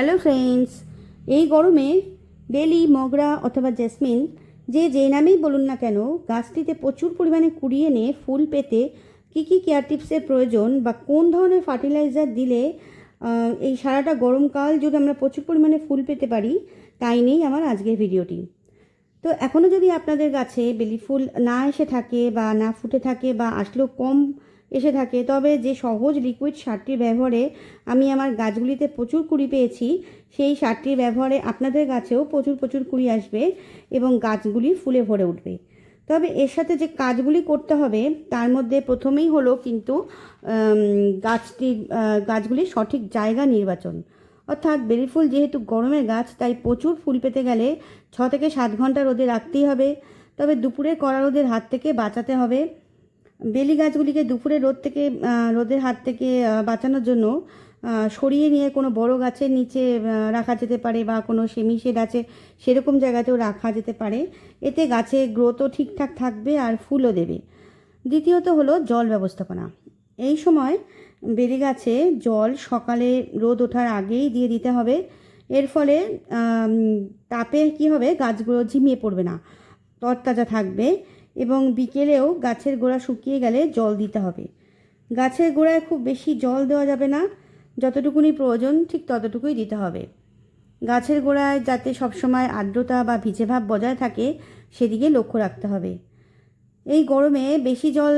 Hello friends এই গরমে বেলি, মগরা অথবা জেসমিন, যে যে নামেই বলুন না কেন, গাছটিতে প্রচুর পরিমাণে কুড়িয়ে এনে ফুল পেতে কী কী কেয়ার টিপসের প্রয়োজন বা কোন ধরনের ফার্টিলাইজার দিলে এই সারাটা গরমকাল যদি আমরা প্রচুর পরিমাণে ফুল পেতে পারি, তাই নিয়েই আমার আজকের ভিডিওটি। তো এখনও যদি আপনাদের গাছে বেলি ফুল না এসে থাকে বা না ফুটে থাকে বা আসলেও কম এসে থাকে। তবে যে সহজ লিকুইড সারটির ব্যবহারে আমি আমার গাছগুলিতে প্রচুর কুড়ি পেয়েছি সেই সারটির ব্যবহারে আপনাদের গাছেও প্রচুর প্রচুর কুড়ি আসবে এবং গাছগুলি ফুলে ভরে উঠবে। তবে এর সাথে যে কাজগুলি করতে হবে তার মধ্যে প্রথমেই হলো কিন্তু উম, গাছটির গাছগুলির সঠিক জায়গা নির্বাচন। অর্থাৎ বেলি ফুল যেহেতু গরমের গাছ তাই প্রচুর ফুল পেতে গেলে ছ থেকে সাত ঘণ্টা রোদে রাখতেই হবে। তবে দুপুরে কড়া রোদের হাত থেকে বাঁচাতে হবে। বেলি গাছগুলিকে দুপুরে রোদ থেকে রোদের হাত থেকে বাঁচানোর জন্য সরিয়ে নিয়ে কোনো বড় গাছের নিচে রাখা যেতে পারে বা কোনো সেমি শেড আছে সেরকম জায়গাতেও রাখা যেতে পারে। এতে গাছের গ্রোথও ঠিকঠাক থাকবে আর ফুলও দেবে। দ্বিতীয়ত হলো জল ব্যবস্থাপনা। এই সময় বেলি গাছে জল সকালে রোদ ওঠার আগেই দিয়ে দিতে হবে। এর ফলে তাপে কি হবে? গাছগুলো ঝিমিয়ে পড়বে না। তরতাজা থাকবে। এবং বিকেলেও গাছের গোড়া শুকিয়ে গেলে জল দিতে হবে। গাছের গোড়ায় খুব বেশি জল দেওয়া যাবে না। যতটুকুনি প্রয়োজন, ঠিক ততটুকুই দিতে হবে। গাছের গোড়ায় যাতে সবসময় আর্দ্রতা বা ভিজে ভাব বজায় থাকে, সেদিকে লক্ষ্য রাখতে হবে। এই গরমে বেশি জল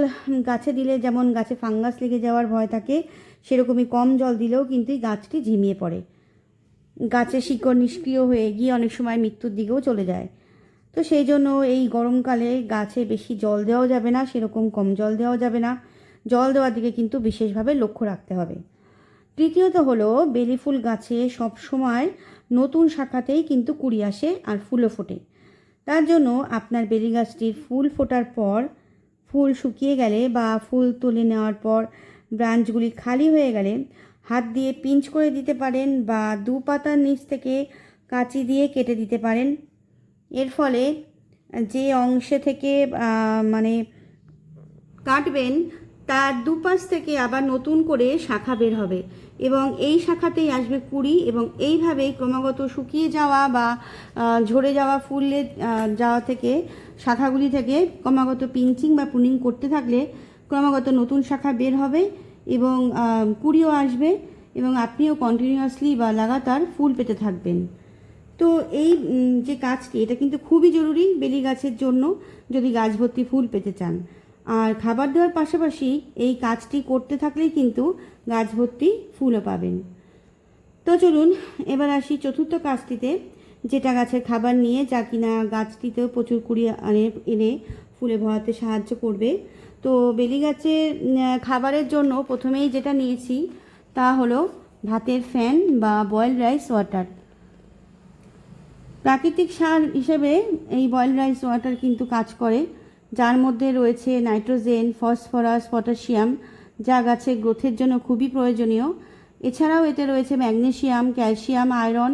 গাছে দিলে যেমন গাছে ফাঙ্গাস লেগে যাওয়ার ভয় থাকে, সেরকমই কম জল দিলেও কিন্তু এই গাছটি ঝিমিয়ে পড়ে। গাছের শিকড় নিষ্ক্রিয় হয়ে গিয়ে অনেক সময় মৃত্যুর দিকেও চলে যায়। তো সেই জন্য এই গরমকালে গাছে বেশি জল দেওয়াও যাবে না, সেরকম কম জল দেওয়াও যাবে না। জল দেওয়ার দিকে কিন্তু বিশেষভাবে লক্ষ্য রাখতে হবে। তৃতীয়ত হলো, বেলি ফুল গাছে সব সময় নতুন শাখাতেই কিন্তু কুড়ি আসে আর ফুলও ফোটে। তার জন্য আপনার বেলি গাছটির ফুল ফোটার পর, ফুল শুকিয়ে গেলে বা ফুল তুলে নেওয়ার পর, ব্রাঞ্চগুলি খালি হয়ে গেলে হাত দিয়ে পিঞ্চ করে দিতে পারেন বা দু পাতার নিচ থেকে কাঁচি দিয়ে কেটে দিতে পারেন। এর ফলে যে অংশে থেকে মানে কাটবেন, তার দুপাশ থেকে আবার নতুন করে শাখা বের হবে। এবং এই শাখাতেই আসবে কুড়ি এবং এইভাবেই ক্রমাগত শুকিয়ে যাওয়া বা ঝরে যাওয়া ফুলে যাওয়া থেকে, শাখাগুলি থেকে ক্রমাগত পিঞ্চিং বা পুনিং করতে থাকলে ক্রমাগত নতুন শাখা বের হবে এবং কুড়িও আসবে এবং আপনিও কন্টিনিউয়াসলি বা লাগাতার ফুল পেতে থাকবেন। তো এই যে কাজটি এটা কিন্তু খুবই জরুরি বেলি গাছের জন্য যদি গাছ ভর্তি ফুল পেতে চান। আর খাবার দেওয়ার পাশাপাশি এই কাজটি করতে থাকলেই কিন্তু গাছ ভর্তি ফুলও পাবেন। তো চলুন, এবার আসি চতুর্থ কাজটিতে, যেটা গাছের খাবার নিয়ে যা কিনা গাছটিতেও প্রচুর কুড়ি আনে, এনে ফুলে ভরাতে সাহায্য করবে। তো বেলি গাছের খাবারের জন্য প্রথমেই যেটা নিয়েছি তা হলো ভাতের ফ্যান বা বয়েল রাইস ওয়াটার। প্রাকৃতিক সার হিসেবে এই বয়েল রাইস ওয়াটার কিন্তু কাজ করে, যার মধ্যে রয়েছে নাইট্রোজেন ফসফরাস পটাশিয়াম যা গাছের গ্রোথের জন্য খুবই প্রয়োজনীয়। এছাড়াও এতে রয়েছে ম্যাগনেশিয়াম ক্যালসিয়াম আয়রন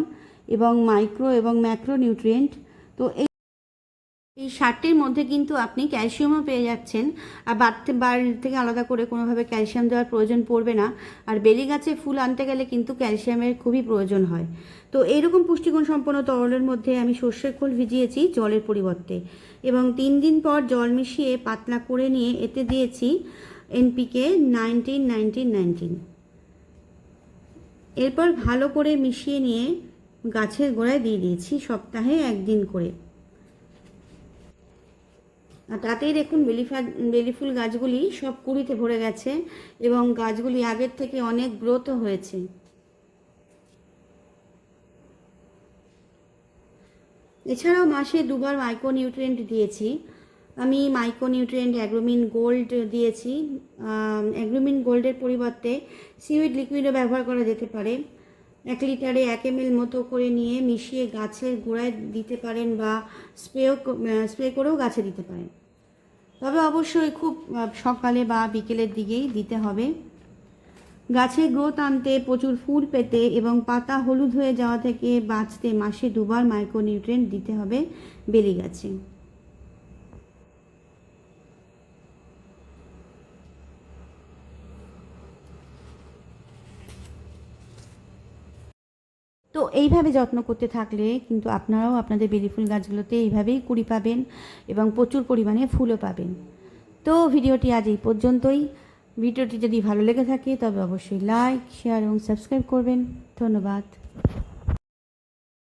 এবং মাইক্রো এবং ম্যাক্রো নিউট্রিয়েন্ট তো এই মধ্যে কিন্তু আপনি ক্যালসিয়ামও পেয়ে যাচ্ছেন। আর বাড়তে বাড়ি থেকে আলাদা করে কোনোভাবে ক্যালসিয়াম দেওয়ার প্রয়োজন পড়বে না। আর বেলি গাছে ফুল আনতে গেলে কিন্তু ক্যালসিয়ামের খুবই প্রয়োজন হয়। তো এইরকম পুষ্টিগুণ সম্পন্ন তরলের মধ্যে আমি সর্ষের খোল ভিজিয়েছি জলের পরিবর্তে। এবং তিন দিন পর জল মিশিয়ে পাতলা করে নিয়ে এতে দিয়েছি এনপিকে নাইনটিন নাইনটিন নাইনটিন এরপর ভালো করে মিশিয়ে নিয়ে গাছের গোড়ায় দিয়ে দিয়েছি সপ্তাহে একদিন করে। তাতেই দেখুন বেলি ফা- বেলি ফুল গাছগুলি সব কুড়িতে ভরে গেছে এবং গাছগুলি আগের থেকে অনেক গ্রোথও হয়েছে। এছাড়াও মাসে দুবার মাইক্রো নিউট্রিয়েন্ট দিয়েছি। আমি মাইক্রো নিউট্রিয়েন্ট অ্যাগ্রোমিন গোল্ড দিয়েছি। অ্যাগ্রোমিন গোল্ডের পরিবর্তে সিউইড লিকুইডও ব্যবহার করা যেতে পারে। এক লিটারে এক এম মতো করে নিয়ে মিশিয়ে গাছের গোড়ায় দিতে পারেন বা স্প্রেও স্প্রে করেও গাছে দিতে পারেন। তবে অবশ্যই খুব সকালে বা বিকেলের দিকেই দিতে হবে। গাছে গ্রোথ আনতে প্রচুর ফুল পেতে এবং পাতা হলুদ হয়ে যাওয়া থেকে বাঁচতে মাসে দুবার মাইক্রোনিউট্রিয়েন্ট দিতে হবে বেলি গাছে। তো এইভাবে যত্ন করতে থাকলে কিন্তু আপনারাও আপনাদের বেলি ফুল গাছগুলোতে এইভাবেই কুড়ি পাবেন এবং প্রচুর পরিমাণে ফুলও পাবেন। তো ভিডিওটি আজ এই পর্যন্তই। ভিডিওটি যদি ভালো লেগে থাকে তবে অবশ্যই লাইক শেয়ার এবং সাবস্ক্রাইব করবেন। ধন্যবাদ।